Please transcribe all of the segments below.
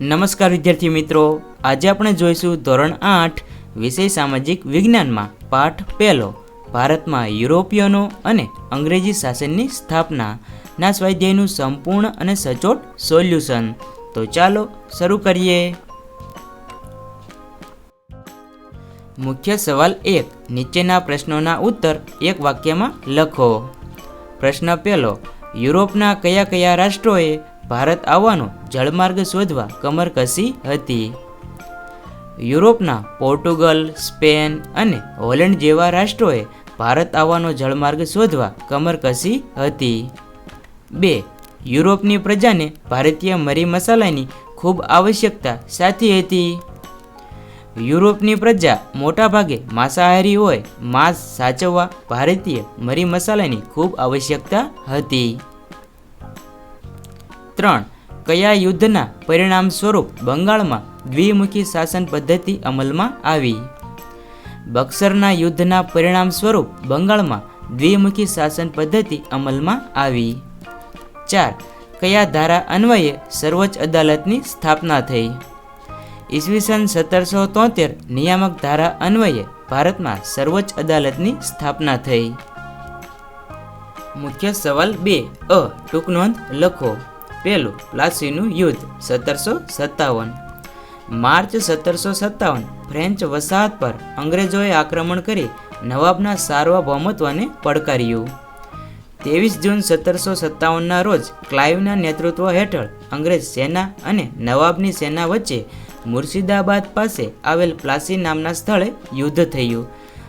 નમસ્કાર વિદ્યાર્થી મિત્રો. આજે આપણે જોઈશું ધોરણ આઠ, વિષય સામાજિક વિજ્ઞાનમાં, પાઠ પહેલો. ભારતમાં યુરોપિયનો અને અંગ્રેજી શાસનની સ્થાપના. ના સ્વાધ્યાયનું સંપૂર્ણ અને સચોટ સોલ્યુશન. તો ચાલો શરૂ કરીએ. મુખ્ય સવાલ એક. નીચેના પ્રશ્નોના ઉત્તર એક વાક્યમાં લખો. પ્રશ્ન પહેલો. યુરોપના કયા કયા રાષ્ટ્રોએ ભારત આવવાનો જળમાર્ગ શોધવા કમર કસી હતી. યુરોપના પોર્ટુગલ, સ્પેન અને હોલેન્ડ જેવા રાષ્ટ્રોએ ભારત આવવાનો જળમાર્ગ શોધવા કમર કસી હતી. બે, યુરોપની પ્રજાને ભારતીય મરી મસાલાની ખૂબ આવશ્યકતા સાથી હતી. યુરોપની પ્રજા મોટાભાગે માંસાહારી હોય, માંસ સાચવવા ભારતીય મરી મસાલાની ખૂબ આવશ્યકતા હતી. ત્રણ કયા યુદ્ધના પરિણામ સ્વરૂપ બંગાળમાં દ્વિમુખી શાસન પદ્ધતિ અમલમાં આવી? બક્સરના યુદ્ધના પરિણામ સ્વરૂપ બંગાળમાં દ્વિમુખી શાસન પદ્ધતિ અમલમાં આવી. ચાર કયા ધારા અન્વયે સર્વોચ્ચ અદાલતની સ્થાપના થઈ? ઈસવીસન સત્તરસો તોતેર નિયામક ધારા અન્વયે ભારતમાં સર્વોચ્ચ અદાલતની સ્થાપના થઈ. મુખ્ય સવાલ બે અ ટૂંક નોંધ લખો. પહેલું, પ્લાસીનું યુદ્ધ, સત્તરસો સત્તાવન. માર્ચ સત્તરસો સત્તાવન, ફ્રેન્ચ વસાહત પર અંગ્રેજોએ આક્રમણ કરી નવાબના સાર્વભૌમત્વને પડકાર્યું. ત્રેવીસ જૂન સત્તરસો સત્તાવનના રોજ ક્લાઇવના નેતૃત્વ હેઠળ અંગ્રેજ સેના અને નવાબની સેના વચ્ચે મુર્શિદાબાદ પાસે આવેલ પ્લાસી નામના સ્થળે યુદ્ધ થયું.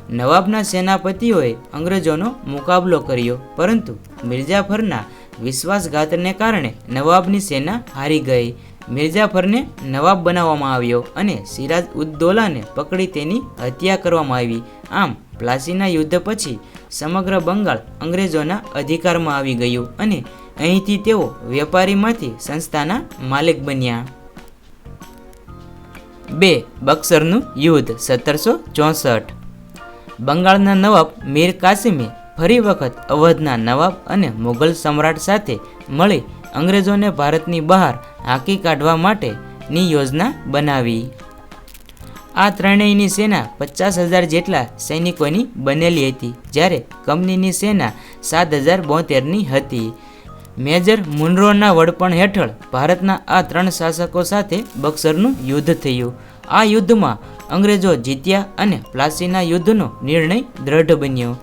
નવાબના સેનાપતિઓએ અંગ્રેજોનો મુકાબલો કર્યો, પરંતુ મિર્જાફરના વિશ્વાસઘાતને કારણે નવાબની સેના હારી ગઈ. મિર્જાફરને નવાબ બનાવવામાં આવ્યો અને સિરાજ ઉદ્દૌલાને પકડી તેની હત્યા કરવામાં આવી. આમ, પ્લાસીના યુદ્ધ પછી સમગ્ર બંગાળ અંગ્રેજોના અધિકારમાં આવી ગયું અને અહીંથી તેઓ વેપારીમાંથી સંસ્થાના માલિક બન્યા. બે, બક્સરનું યુદ્ધ, સત્તરસો ચોસઠ. બંગાળના નવાબ મીર કાસિમે ફરી વખત અવધના નવાબ અને મુઘલ સમ્રાટ સાથે મળી અંગ્રેજોને ભારતની બહાર હાંકી કાઢવા માટેની યોજના બનાવી. આ ત્રણેયની સેના પચાસ હજાર જેટલા સૈનિકોની બનેલી હતી, જ્યારે કંપનીની સેના સાત હજાર બોતેરની હતી. મેજર મુનરોના વડપણ હેઠળ ભારતના આ ત્રણ શાસકો સાથે બક્સરનું યુદ્ધ થયું. આ યુદ્ધમાં અંગ્રેજો જીત્યા અને પ્લાસીના યુદ્ધનો નિર્ણય દ્રઢ બન્યો.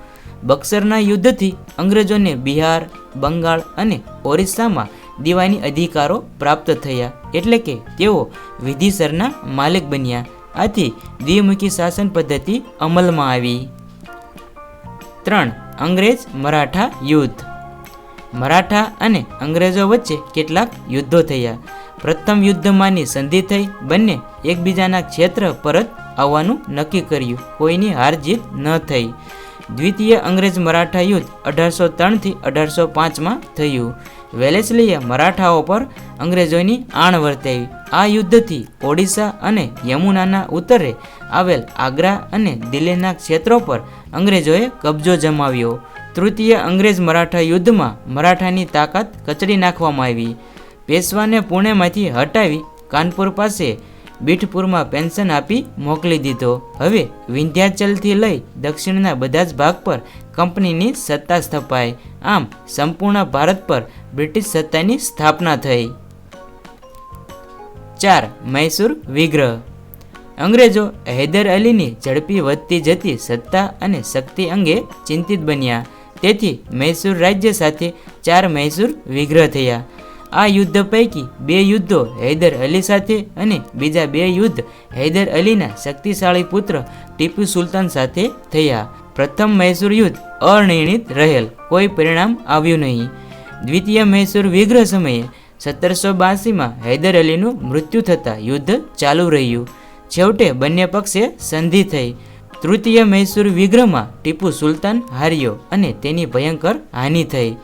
બક્સરના યુદ્ધથી અંગ્રેજોને બિહાર, બંગાળ અને ઓરિસ્સામાં દીવાની અધિકારો પ્રાપ્ત થયા. એટલે કે તેઓ વિધિસરના માલિક બન્યા. આથી દ્વિમુખી શાસન પદ્ધતિ અમલમાં આવી. ત્રણ. અંગ્રેજ મરાઠા યુદ્ધ. મરાઠા અને અંગ્રેજો વચ્ચે કેટલાક યુદ્ધો થયા. પ્રથમ યુદ્ધમાંની સંધિ થઈ બંને એકબીજાના ક્ષેત્ર પરત આવવાનું નક્કી કર્યું. કોઈની હાર જીત ન થઈ. દ્વિતીય અંગ્રેજ મરાઠા યુદ્ધ અઢારસો ત્રણથી અઢારસો પાંચમાં થયું. વેલેસલીએ મરાઠાઓ પર અંગ્રેજોની આણ વર્તાવી. આ યુદ્ધથી ઓડિશા અને યમુનાના ઉત્તરે આવેલ આગ્રા અને દિલ્હીના ક્ષેત્રો પર અંગ્રેજોએ કબજો જમાવ્યો. તૃતીય અંગ્રેજ મરાઠા યુદ્ધમાં મરાઠાની તાકાત કચડી નાખવામાં આવી. પેશવાને પુણેમાંથી હટાવી કાનપુર પાસે બીઠપુરમાં પેન્શન આપી મોકલી દીધો. હવે વિંધ્યાચલથી લઈ દક્ષિણના બધા જ ભાગ પર કંપનીની સત્તા સ્થપાઈ. આમ સંપૂર્ણ ભારત પર બ્રિટિશ સત્તાની સ્થાપના થઈ. ચાર, મૈસૂર વિગ્રહ. અંગ્રેજો હૈદર અલીની ઝડપી વધતી જતી સત્તા અને શક્તિ અંગે ચિંતિત બન્યા. તેથી મૈસૂર રાજ્ય સાથે ચાર મૈસૂર વિગ્રહ થયા. આ યુદ્ધ પૈકી બે યુદ્ધો હૈદર અલી સાથે અને બીજા બે યુદ્ધ હૈદર અલીના શક્તિશાળી પુત્ર ટીપુ સુલતાન સાથે થયા. પ્રથમ મૈસૂર યુદ્ધ અનિર્ણિત રહેલ, કોઈ પરિણામ આવ્યું નહીં. દ્વિતીય મૈસૂર વિગ્રહ સમયે સત્તરસો બાસીમાં હૈદર અલીનું મૃત્યુ થતાં યુદ્ધ ચાલુ રહ્યું. છેવટે બંને પક્ષે સંધિ થઈ. તૃતીય મૈસૂર વિગ્રહમાં ટીપુ સુલતાન હાર્યો અને તેની ભયંકર હાનિ થઈ.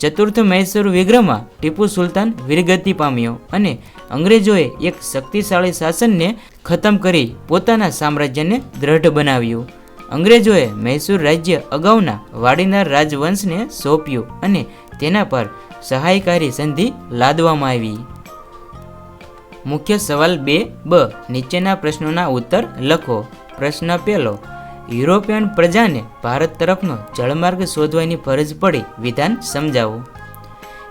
ચતુર્થ મૈસૂર વિગ્રહમાં ટીપુ સુલતાન વીરગતિ પામ્યો અને અંગ્રેજોએ એક શક્તિશાળી શાસનને ખતમ કરી પોતાના સામ્રાજ્યને દ્રઢ બનાવ્યું. અંગ્રેજોએ મૈસૂર રાજ્ય અગાઉના વાડીનાર રાજવંશને સોંપ્યું અને તેના પર સહાયકારી સંધિ લાદવામાં આવી. મુખ્ય સવાલ બે બ નીચેના પ્રશ્નોના ઉત્તર લખો. પ્રશ્ન પહેલો યુરોપિયન પ્રજાને ભારત તરફનો જળમાર્ગ શોધવાની ફરજ પડી વિધાન સમજાવો.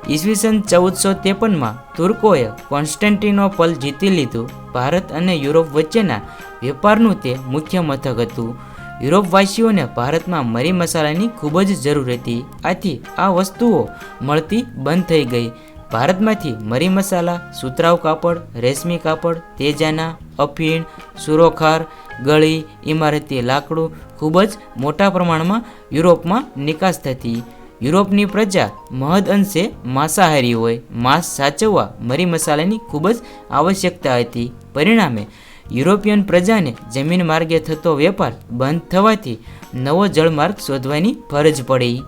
ઈસવીસન ચૌદસો ત્રેપનમાં તુર્કોએ કોન્સ્ટન્ટિનોપલ જીતી લીધું. ભારત અને યુરોપ વચ્ચેના વેપારનું તે મુખ્ય મથક હતું. યુરોપવાસીઓને ભારતમાં મરી મસાલાની ખૂબ જ જરૂર હતી. આથી આ વસ્તુઓ મળતી બંધ થઈ ગઈ. ભારતમાંથી મરી મસાલા, સુતરાઉ કાપડ, રેશમી કાપડ, તેજાના, અફીણ, સુરોખાર, ગળી ઇમારતી લાકડું ખૂબ જ મોટા પ્રમાણમાં યુરોપમાં નિકાસ થતી. યુરોપની પ્રજા મહદ અંશે માંસાહારી હોય. માંસ સાચવવા મરી મસાલાની ખૂબ જ આવશ્યકતા હતી. પરિણામે યુરોપિયન પ્રજાને જમીન માર્ગે થતો વેપાર બંધ થવાથી નવો જળમાર્ગ શોધવાની ફરજ પડી.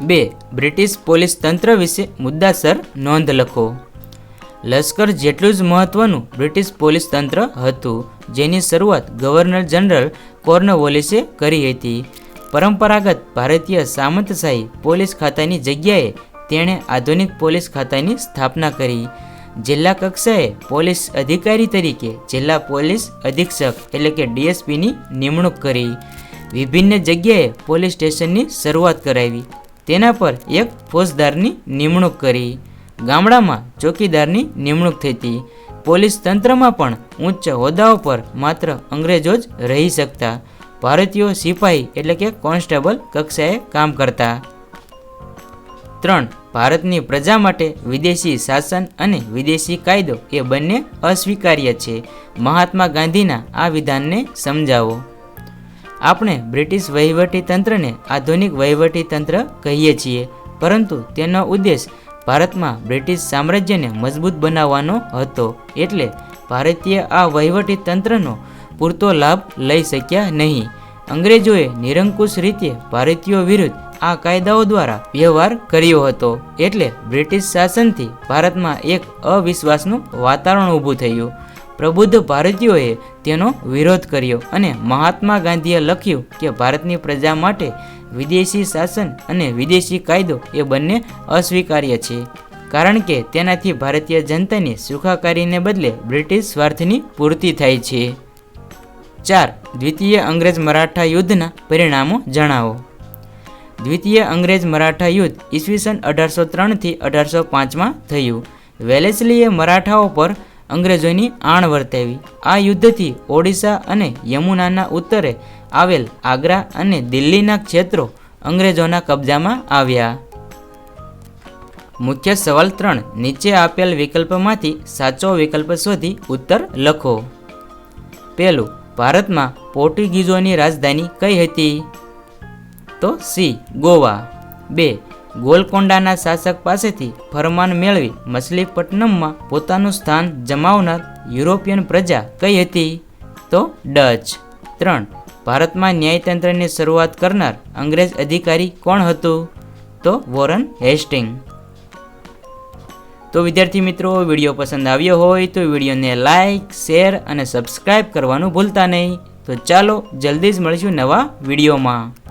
બે, બ્રિટિશ પોલીસ તંત્ર વિશે મુદ્દાસર નોંધ લખો. લશ્કર જેટલું જ મહત્વનું બ્રિટિશ પોલીસ તંત્ર હતું, જેની શરૂઆત ગવર્નર જનરલ કોર્નવોલિસે કરી હતી. પરંપરાગત ભારતીય સામંતશાહી પોલીસ ખાતાની જગ્યાએ તેણે આધુનિક પોલીસ ખાતાની સ્થાપના કરી. જિલ્લા કક્ષાએ પોલીસ અધિકારી તરીકે જિલ્લા પોલીસ અધિક્ષક એટલે કે ડીએસપીની નિમણૂક કરી. વિભિન્ન જગ્યાએ પોલીસ સ્ટેશનની શરૂઆત કરાવી. તેના પર એક ફોજદારની નિમણૂક કરી. ગામડામાં ચોકીદારની નિમણૂક થતી. પોલીસ તંત્રમાં પણ ઉચ્ચ હોદ્દાઓ પર માત્ર અંગ્રેજો જ રહી શકતા. ભારતીયો સિપાહી એટલે કે કોન્સ્ટેબલ કક્ષાએ કામ કરતા. ત્રણ, ભારતની પ્રજા માટે વિદેશી શાસન અને વિદેશી કાયદો એ બંને અસ્વીકાર્ય છે. મહાત્મા ગાંધીના આ વિધાનને સમજાવો. આપણે બ્રિટિશ વહીવટી તંત્રને આધુનિક વહીવટી તંત્ર કહીએ છીએ. પરંતુ તેનો ઉદ્દેશ ભારતમાં બ્રિટિશ સામ્રાજ્યને મજબૂત બનાવવાનો હતો. એટલે ભારતીય આ વહીવટી તંત્રનો પૂરતો લાભ લઈ શક્યા નહીં. અંગ્રેજોએ નિરંકુશ રીતે ભારતીયો વિરુદ્ધ આ કાયદાઓ દ્વારા વ્યવહાર કર્યો હતો. એટલે બ્રિટિશ શાસનથી ભારતમાં એક અવિશ્વાસનું વાતાવરણ ઊભું થયું. પ્રબુદ્ધ ભારતીયોએ તેનો વિરોધ કર્યો અને મહાત્મા ગાંધીએ લખ્યું કે ભારતની પ્રજા માટે વિદેશી શાસન અને વિદેશી કાયદો એ બંને અસ્વીકાર્ય છે. કારણ કે તેનાથી ભારતીય જનતાની સુખાકારીને બદલે બ્રિટિશ સ્વાર્થની પૂર્તિ થાય છે. ચાર, દ્વિતીય અંગ્રેજ મરાઠા યુદ્ધના પરિણામો જણાવો. દ્વિતીય અંગ્રેજ મરાઠા યુદ્ધ ઈસવીસન અઢારસો ત્રણથી અઢારસો પાંચમાં થયું. વેલેસલીએ મરાઠાઓ પર અંગ્રેજોની આણ વર્તાવી. આ યુદ્ધથી ઓડિશા અને યમુનાના ઉત્તરે આવેલ આગ્રા અને દિલ્હીના ક્ષેત્રો અંગ્રેજોના કબજામાં આવ્યા. મુખ્ય સવાલ ત્રણ. નીચે આપેલ વિકલ્પમાંથી સાચો વિકલ્પ શોધી ઉત્તર લખો. પહેલું, ભારતમાં પોર્ટુગીઝોની રાજધાની કઈ હતી? તો સી, ગોવા. બે ગોલકોંડાના શાસક પાસેથી ફરમાન મેળવી મછલીપટ્ટનમમાં પોતાનું સ્થાન જમાવનાર યુરોપિયન પ્રજા કઈ હતી? તો ડચ. ત્રણ. ભારતમાં ન્યાયતંત્રની શરૂઆત કરનાર અંગ્રેજ અધિકારી કોણ હતું? તો વોરન હેસ્ટિંગ. તો વિદ્યાર્થી મિત્રો, વીડિયો પસંદ આવ્યો હોય તો વિડીયોને લાઇક શેર અને સબસ્ક્રાઇબ કરવાનું ભૂલતા નહીં. તો ચાલો જલ્દી જ મળીશું નવા વિડીયોમાં.